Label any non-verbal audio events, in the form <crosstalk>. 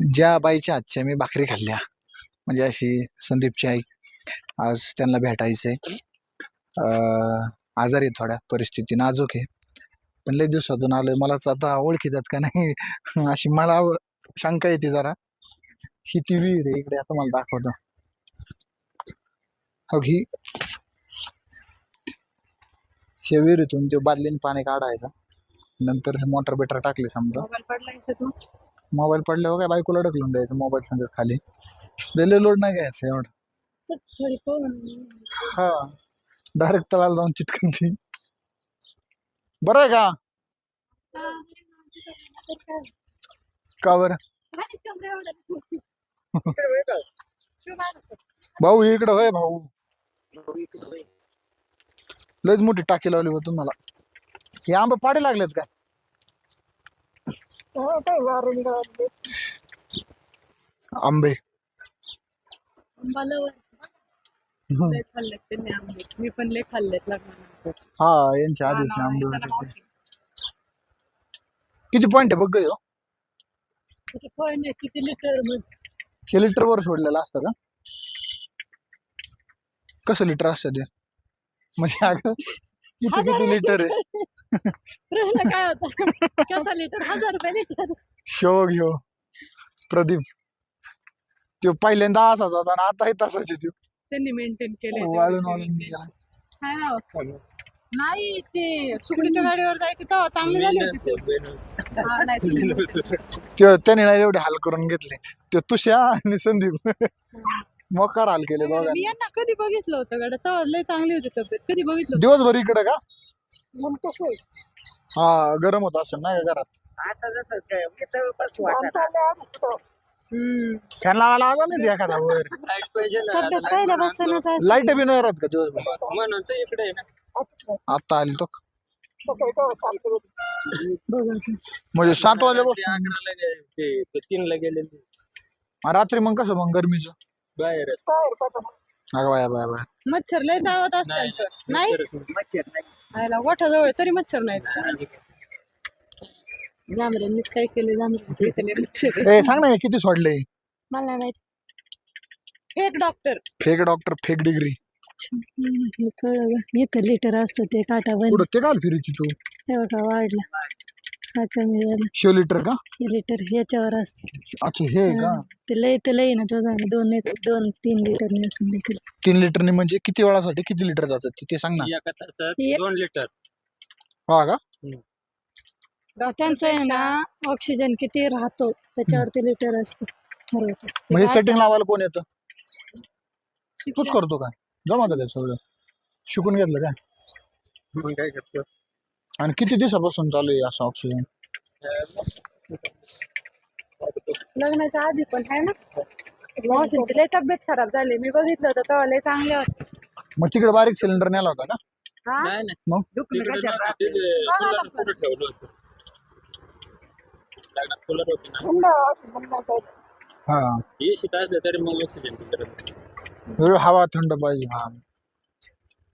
ज्या बाईच्या हातच्या मी भाकरी खाल्ल्या. म्हणजे अशी संदीपची आई. आज त्यांना भेटायचं अं, आजारी आहे थोड्या परिस्थिती नाजूक आहे. पण लय दिवसातून आलोय. मलाच आता ओळखीतात का नाही? <laughs> अशी मला शंका येते जरा. ही ती विहीर आहे इकडे आता मला दाखवतो. हो ही ह्या विहिरीतून ते बादलीन पाणी काढायचं. नंतर मोटर बिटर टाकले समजा. मोबाईल पडल्यावर काय? बायकोला ढकलून द्यायचं मोबाईल संगत खाली. दिले लोड नाही घ्यायचं एवढं. हा. डायरेक्ट तळाला जाऊन चिटकन ती. बरं आहे का? का बरं? भाऊ इकडं होय भाऊ. लयच मोठी टाकी लावली हो तुम्हाला. हे आंबे पाडे लागलेत काय आंबे. हम्म. लय खाल्लेत त्यांनी आंबे. मी पण लय खाल्लेत लग्नानंतर. हा यांच्या आधीचे हा आंबे होते ते. किती पॉइंट आहे बघ गं ह्यो. किती point आहे, किती लिटर मग? हे लिटर वर सोडलेलं असतं का? कसं लिटर असतं ते? म्हणजे अगं किती किती लिटर आहे? <laughs> प्रश्न काय होता? कसा लिटर? हजार रुपये लिटर. ह्यो घेऊ प्रदीप. तो पहिल्यांदा असाच होता आणि आताही तसाच आहे तो. त्यांनी मेंटेन केले वाळून वाळून गेला. नाही ते सुकडीच्या गाडीवर जायचे तेव्हा चांगले झाले होते ते. हा, नाही, त्यो त्याने नाही एवढे हाल करून घेतले. तो तुषा आणि संदीप. मोकार हाल केले मी दोघांनी. यांना कधी बघितलं होतं गाड्या. तेव्हा लय चांगली होती तब्येत. कधी बघितलं दिवसभर इकडे का? होतं? हा गरम होत असेल नाही का घरात? आता जसं काय इथं बस वाटत हम्म. फॅन लावायला आला नाही एखादा वर? तब्येत पहिल्यापासूनच आहे. लाइट बी नाही राहत का दिवसभर? म्हणून तर इकडे आहे ना. आता आली तो. म्हणजे सात ते वाजेपासून अकराला गे- ते ते तीनला गेलेले. आणि रात्री मग कसं मग गरमीचं? बाहेर. अगं बाया बाया बाया. मच्छर लय चावत असतात तर. नाही? मच्छर नाही. आयला गोठ्याजवळ तरी मच्छर नाही जांभऱ्यांनीच काय केले जांभऱ्यांचे मच्छर. ए सांग ना हे किती सोडले? मला नाही माहीत. एक doctor fake doctor fake degree कळलं? इथं लिटर असतं ते काटा बंद. कुठं ते काल फिरायची तू? तेव्हा वाढला. हा कमी झाला. शो लिटर का? हे लिटर ह्याच्यावर असते. अच्छा हे आहे का? ते लय ते लय ना तो झाला. दोन तर दोन तीन लिटर नसून लिटर तीन लिटरने म्हणजे किती वेळासाठी किती लिटर जातात? ते- ते सांग ना. एका तासात एक- दोन लिटर. हा का? त्यांचं आहे ना ऑक्सिजन किती राहतो त्याच्यावर ते लिटर असतं. ठरवतं म्हणजे काय सेटिंग लावायला कोण येतं? तूच करतो का? जमा का सगळं. शिकून घेतलं का मग काय करतो? आणि किती दिवसापासून चालू आहे असं ऑक्सिजन लग्नाच्या आधी पण आहे ना? मावशींची लय तब्येत खराब झाली. मी बघितलं होतं तेव्हा लय चांगले होते. मग तिकडे बारीक सिलेंडर नेला होता हा? मग? ना, थंड थंड. हा. मग वेळ हवा थंड पाहिजे हा.